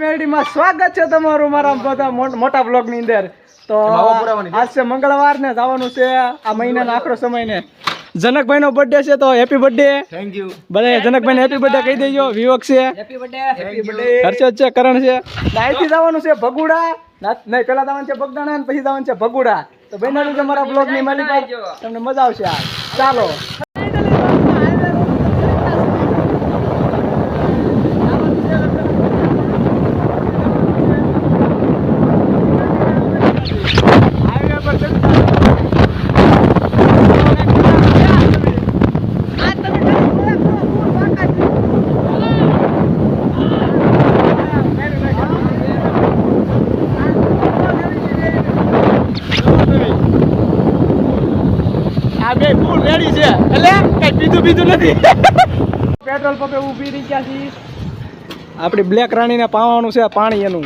મેરડીમાં સ્વાગત છે તમારું મારા બધા મોટા બ્લોગની અંદર. તો આજ છે મંગળવાર ને જવાનું છે આ મહિનાનો આખરો સમય ને જનકભાઈ નો બર્થડે છે તો હેપી બર્થડે થેન્ક યુ ભલે જનકભાઈ હેપી બર્થડે કહી દેજો વિવક છે. હેપી બર્થડે હર્ષદ છે કરણ છે. અહીંથી જવાનું છે ભગુડા. નહીં પેલા જવાનું છે બગદાણા પછી જવાનું છે ભગુડા. તો બેનાડું તમારા મારા બ્લોગની માલિક તમને મજા આવશે આ. ચાલો હાઈવે પર ચડી આ ફૂલ છે. એટલે કઈ બીજું બીજું નથી. પેટ્રોલ પંપે ઊભી રહી ગયા છીએ. આપણી બ્લેક રાણીને પાવાનું છે પાણી એનું.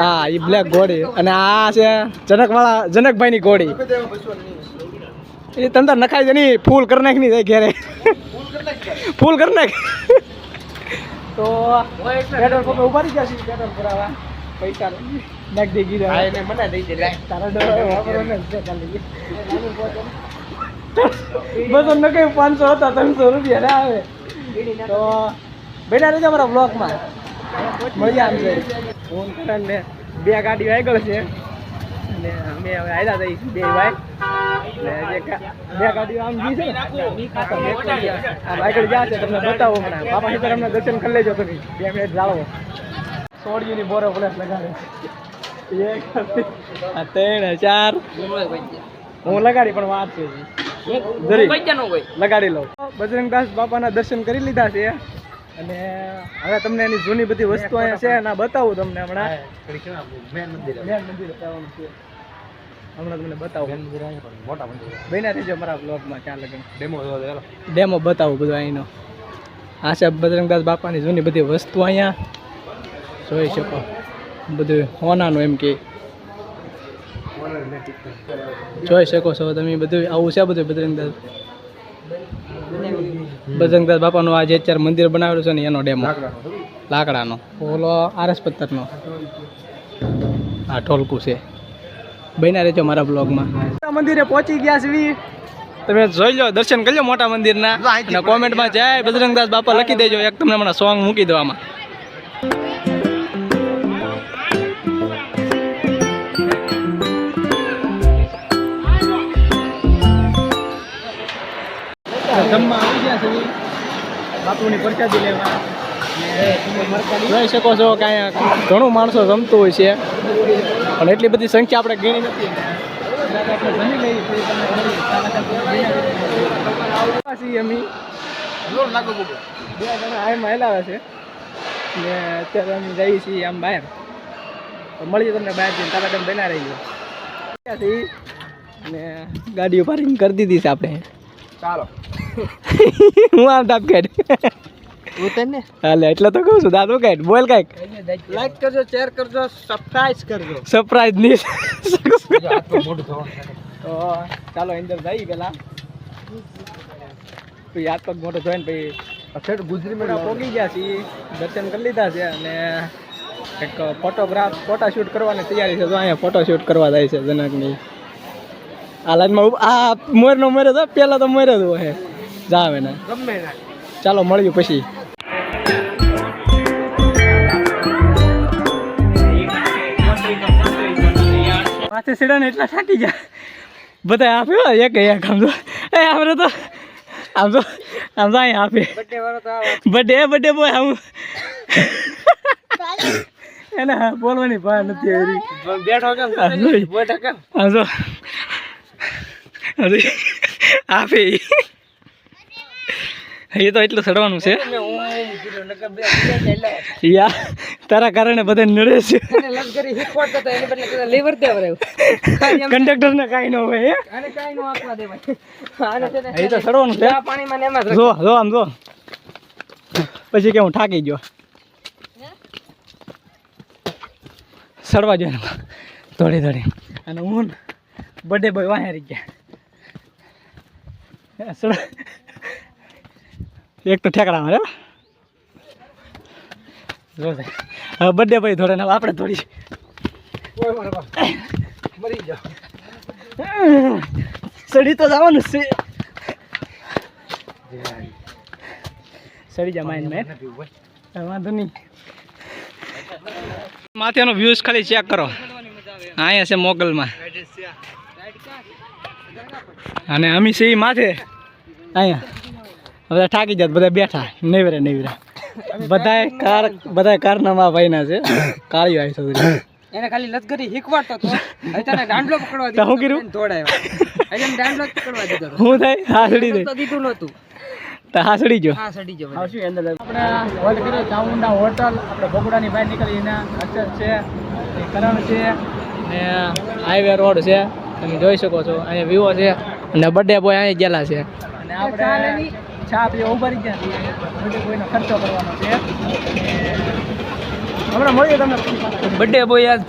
હા એ બ્લેક ઘોડી. અને આ છે જનકવાળા જનકભાઈની ઘોડી. એ તંદર નખાય છે નહીં ફૂલ કરી નાખ નહીં જાય ઘેરે. ફૂલ કરી નાખ. તો પેટ્રોલ પંપે ઊભા રહી ગયા છીએ પેટ્રોલ ભરાવા. પૈસા નાખ દે ગીરા મને દઈ દે. તારા ડોળા વાપરો ને. બસો નકઈ પાંચસો હતા, ત્રણસો રૂપિયા આવે. તો બેઠા રહેજો અમારા બ્લોકમાં મજા આવશે. ફોન કરે બે ગાડીઓ આગળ છે. અને અમે હવે આવ્યા જઈશ બે ભાઈ. તમને બતાવો હમણાં. દર્શન કરી લેજો તમે. બે મિનિટ જાળવો સોડિયુની બોરો પ્લેસ લગાડે એક ત્રણ, ચાર. હું લગાડી પણ વાત છે. લગાડી લઉં. બજરંગદાસ બાપાના દર્શન કરી લીધા છે. અને હવે તમને એની જૂની બધી વસ્તુ અહીંયા છે ના બતાવું તમને હમણાં. મેન મંદિર મંદિર હમણાં તમને બતાવું. મોટા મંદિર બન્યા રહેજો મારા બ્લોગમાં ક્યાં લગન. ડેમો ડેમો બતાવું બધું અહીંનો. આ છે બજરંગદાસ બાપાની જૂની બધી વસ્તુ અહીંયા. જોઈ શકો. બધું હોનાનું એમ કે. જોઈ શકો છો તમે બધું આવું છે બધું બજરંગદાસ બજરંગદાસ બાપાનું આ જે અત્યારે મંદિર બનાવેલું છે ને એનો ડેમો લાકડાનો. ઓલો આરસ પથ્થરનો. આ ઢોલકું છે. બન્યા રહેજો મારા બ્લોગમાં મંદિરે પહોંચી ગયા છે તમે જોઈ લો, દર્શન કરી લો મોટા મંદિરના. કોમેન્ટમાં જાય બજરંગદાસ બાપા લખી દેજો. એક તમને હમણાં સોંગ મૂકી દો આમાં. જમવા આવી ગયા છે. બાપુની પ્રસાદી લેવા. અને જોઈ શકો છો કે અહીંયા ઘણું માણસો જમતું હોય છે. પણ એટલી બધી સંખ્યા આપણે ગણી નથી. અમે. બે જણા આમાં હેલાવે છે. ને અત્યારે અમે જઈએ છીએ આમ બહાર. તો મળીએ તમને બહાર જઈને. તારા તમે બના રહી ગયા છીએ ને ગાડીઓ પાર્કિંગ કરી દીધી છે આપણે. ચાલો. હું આમ તાપ ઉતર હાલે એટલે તો કહું છું દાદુ કઈ બોલ કાંઈક. લાઈક કરજો શેર કરજો સરપ્રાઈઝ કરજો. સરપ્રાઈઝ નહીં મોટું તો ચાલો અંદર જઈ પેલા પછી હાથ પગ મોટો જોઈને પછી અક્ષર ગુજરી મેળા પોગી ગયા છે દર્શન કરી લીધા છે અને એક ફોટોગ્રાફ ફોટા શૂટ કરવાની તૈયારી છે. તો અહીંયા ફોટો શૂટ કરવા જાય છે જનકની. આ આ મોરનો મોરે તો પહેલાં તો મોરે જ હોય. જાવે ને. ગમે ચાલો મળ્યું પછી. માથે સીડા ને એટલા થાકી ગયા. બધા આપ્યો એક એક આમ તો એ આપણે તો આમ તો આમ તો અહીંયા આપે બર્થડે બર્થડે બોય આમ એને બોલવાની ભાર નથી બેઠો કેમ? બેઠો કેમ? આમ તો હજી આપે. એ તો એટલું સડવાનું છે. યા તારા કારણે બધા નડે છે. કંડક્ટર ને કાંઈ ન હોય એ તો સડવાનું છે. જ જો આમ જો. પછી કે હું થાકી ગયો. સડવા જોઈએ થોડી દોડી અને હું બર્થડે બોય વાંહે રહી ગયા. એક તો ઠેકડામાં રે જો હવે બર્થડે ભાઈ ધોડે ને આપણે ધોડી મરી જાઓ સડી તો જવાનું જ છે. સડી જા માઇન મેં વાંધો નહીં. માથેનો વ્યૂઝ ખાલી ચેક કરો. અહીંયા છે મોગલમાં. અને અમી સી માથે. અહીંયા. બધા થાકી જાત બધા બેઠા. નેવરે નેવરા. બધાય કાર બધાય કારનામા ભાઈના છે. કાળી આવી સુધી એને ખાલી લશ્કરી શીખવાડતો તો. તને દાંડલો પકડવા દીધો હું કીધું? દોડાયો. એને દાંડલો પકડવા દીધો હું થાય? હાસડી દે. તો દીધું નહોતું. તો હાસડી જો. હાસડી જો આવશું અંદર આપણે હોલ્ડ કર્યો ચામુંડા હોટલ આપણે બગોડાની બહાર નીકળી અચર અક્ષર છે એ કરણ છે ને હાઈવે રોડ છે. તમે જોઈ શકો છો. અહીંયા વિવો છે અને બર્થડે બોય અહીં ગયેલા છે. અને આપણે ગયા. બર્થડે બોયનો ખર્ચો કરવાનો છે. હમણાં મળીએ તમને. બર્થડે બોય આજ